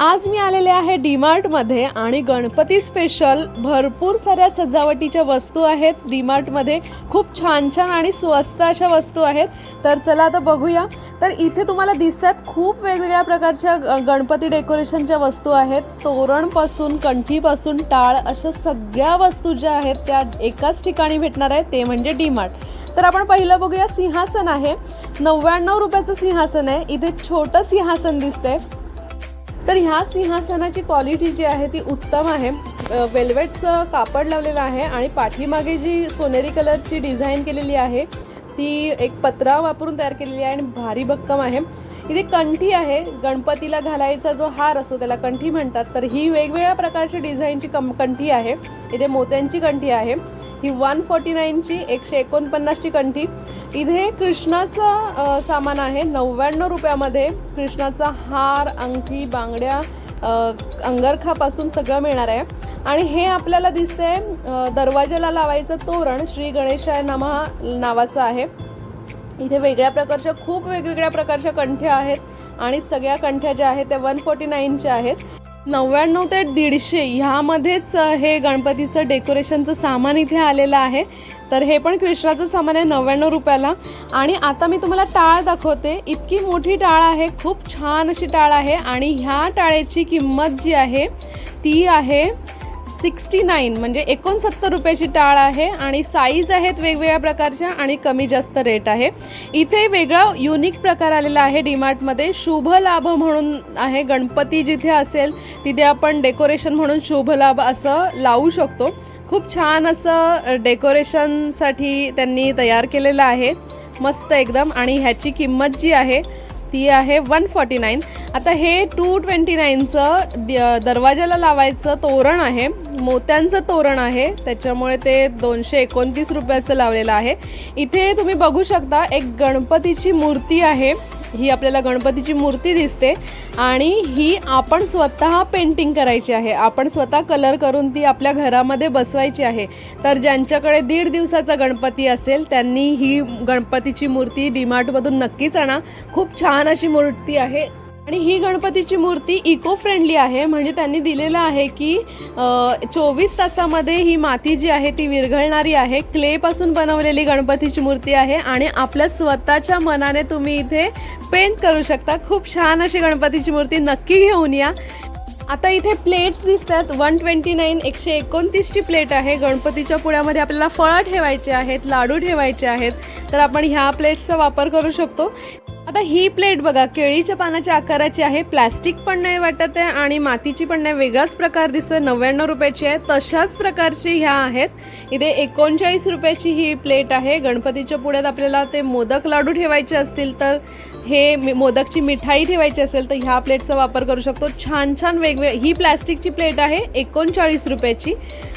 आज मी आलेले आहे डीमार्टमध्ये आणि गणपती स्पेशल भरपूर साऱ्या सजावटीच्या वस्तू आहेत. डीमार्टमध्ये खूप छान छान आणि स्वस्त अशा वस्तू आहेत. तर चला आता बघूया. तर इथे तुम्हाला दिसतात खूप वेगवेगळ्या प्रकारच्या गणपती डेकोरेशनच्या वस्तू आहेत. तोरणपासून कंठीपासून टाळ अशा सगळ्या वस्तू ज्या आहेत त्या एकाच ठिकाणी भेटणार आहेत. ते म्हणजे डीमार्ट तर आपण पहिलं बघूया सिंहासन आहे. नव्याण्णव रुपयाचं सिंहासन आहे. इथे छोटं सिंहासन दिसतंय. तर ह्या सिंहासनाची क्वालिटी जी आहे ती उत्तम आहे. वेल्वेटचं कापड लावलेलं आहे आणि पाठीमागे जी सोनेरी कलरची डिझाईन केलेली आहे ती एक पत्रा वापरून तयार केलेली आहे आणि भारी भक्कम आहे. इथे कंठी आहे गणपतीला घालायचा जो हार असतो त्याला कंठी म्हणतात. तर ही वेगवेगळ्या प्रकारची डिझाईनची कम कंठी आहे. इथे मोत्यांची कंठी आहे. ही वन फोर्टी नाईनची एकशे एकोणपन्नासची कंठी. इथे कृष्णाचं सामान आहे. नव्याण्णव रुपयामध्ये कृष्णाचा हार अंगठी बांगड्या अंगरखापासून सगळं मिळणार आहे. आणि हे आपल्याला दिसतंय दरवाजाला लावायचं तोरण श्री गणेशाय नमहा नावाचं आहे. इथे वेगळ्या प्रकारच्या खूप वेगवेगळ्या प्रकारच्या कंठ्या आहेत. आणि सगळ्या कंठ्या ज्या आहेत त्या वन फोर्टी नाईनच्या आहेत. नव्याण्णव ते दीडशे ह्यामध्येच हे गणपतीचं डेकोरेशनचं सामान इथे आलेलं आहे. तर हे पण कृष्णाचं सामान आहे नव्याण्णव रुपयाला. आणि आता मी तुम्हाला टाळ दाखवते. इतकी मोठी टाळ आहे खूप छान अशी टाळ आहे. आणि ह्या टाळेची किंमत जी आहे ती आहे सिक्स्टी नाईन म्हणजे एकोणसत्तर रुपयाची टाळ आहे आणि साईज आहेत वेगवेगळ्या प्रकारच्या आणि कमी जास्त रेट आहे. इथे वेगळा युनिक प्रकार आलेला आहे डीमार्टमध्ये शुभ लाभ म्हणून आहे. गणपती जिथे असेल तिथे आपण डेकोरेशन म्हणून शुभ लाभ असं लावू शकतो. खूप छान असं डेकोरेशनसाठी त्यांनी तयार केलेलं आहे. मस्त एकदम आणि ह्याची किंमत जी आहे ती आहे वन फॉर्टी नाईन आता हे टू ट्वेंटी नाईनचं दरवाजाला लावायचं तोरण आहे. मोत्यांचं तोरण आहे. त्याच्यामुळे ते दोनशे एकोणतीस रुपयाचं लावलेलं आहे. इथे तुम्ही बघू शकता एक गणपतीची मूर्ती आहे. ही आपल्याला गणपतीची मूर्ती दिसते आणि ही आपण स्वतः पेंटिंग करायची आहे. आपण स्वतः कलर करून ती आपल्या घरामध्ये बसवायची आहे. तर ज्यांच्याकडे दीड दिवसाचा गणपती असेल त्यांनी ही गणपतीची मूर्ती डीमार्टमधून नक्कीच आणा. खूप छान अशी मूर्ती आहे. आणि ही गणपतीची मूर्ती इको फ्रेंडली आहे. म्हणजे त्यांनी दिलेलं आहे की चोवीस तासामध्ये ही माती जी आहे ती विरघळणारी आहे. क्लेपासून बनवलेली गणपतीची मूर्ती आहे आणि आपल्या स्वतःच्या मनाने तुम्ही इथे पेंट करू शकता. खूप छान अशी गणपतीची मूर्ती नक्की घेऊन या. आता इथे प्लेट्स दिसतात. वन ट्वेंटी नाईन एकशे एकोणतीसची प्लेट आहे. गणपतीच्या पुण्यामध्ये आपल्याला फळं ठेवायचे आहेत लाडू ठेवायचे आहेत. तर आपण ह्या प्लेट्सचा वापर करू शकतो. आता ही प्लेट बघा केळीच्या पानाच्या आकाराची आहे प्लॅस्टिक पण नाही वाटत आहे आणि मातीची पण नाही वेगळाच प्रकार दिसतोय नव्याण्णव रुपयाची आहे तशाच प्रकारची ह्या आहेत. इथे एकोणचाळीस रुपयाची ही प्लेट आहे गणपतीच्या पुढ्यात आपल्याला ते मोदक लाडू ठेवायचे असतील तर हे मोदकची मिठाई ठेवायची असेल तर ह्या प्लेटचा वापर करू शकतो. छान छान वेगवेगळे ही प्लॅस्टिकची प्लेट आहे एकोणचाळीस रुपयाची.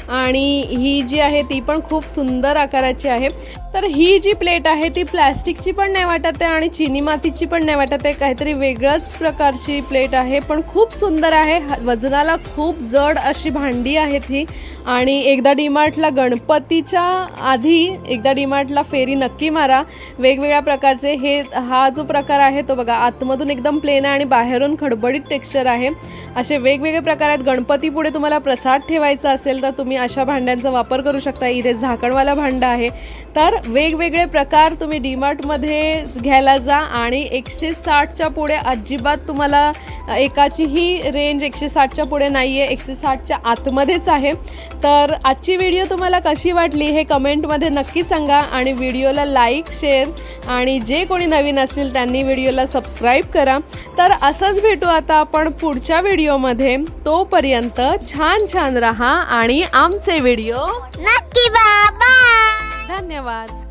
आणि ही जी आहे ती पण खूप सुंदर आकाराची आहे. तर ही जी प्लेट आहे ती प्लॅस्टिकची पण नाही वाटत आहे आणि चिनी मातीची पण नाही वाटत आहे. काहीतरी वेगळंच प्रकारची प्लेट आहे पण खूप सुंदर आहे. ह- वजनाला खूप जड अशी भांडी आहेत ही. आणि एकदा डीमार्टला गणपतीच्या आधी एकदा डीमार्टला फेरी नक्की मारा. वेगवेगळ्या प्रकारचे हे हा जो प्रकार आहे तो बघा आतमधून एकदम प्लेन आहे आणि बाहेरून खडबडीत टेक्स्चर आहे. असे वेगवेगळे प्रकार आहेत. गणपतीपुढे तुम्हाला प्रसाद ठेवायचा असेल तर तुम्ही अशा भांड्यांचा वापर करू शकता. इथे झाकणवाला भांडं आहे. तर वेगवेगळे प्रकार तुम्ही डीमार्टमध्ये घ्यायला जा आणि एकशे साठच्या पुढे अजिबात तुम्हाला एकाची ही रेंज एकशे साठच्या पुढे नाही आहे एकशे साठच्या आतमध्येच आहे. तर आजची व्हिडिओ तुम्हाला कशी वाटली हे कमेंटमध्ये नक्की सांगा आणि व्हिडिओला लाईक शेअर आणि जे कोणी नवीन असतील त्यांनी व्हिडिओला सबस्क्राईब करा. तर असंच भेटू आता आपण पुढच्या व्हिडिओमध्ये तोपर्यंत छान छान राहा आणि आमचे व्हिडिओ नक्की धन्यवाद.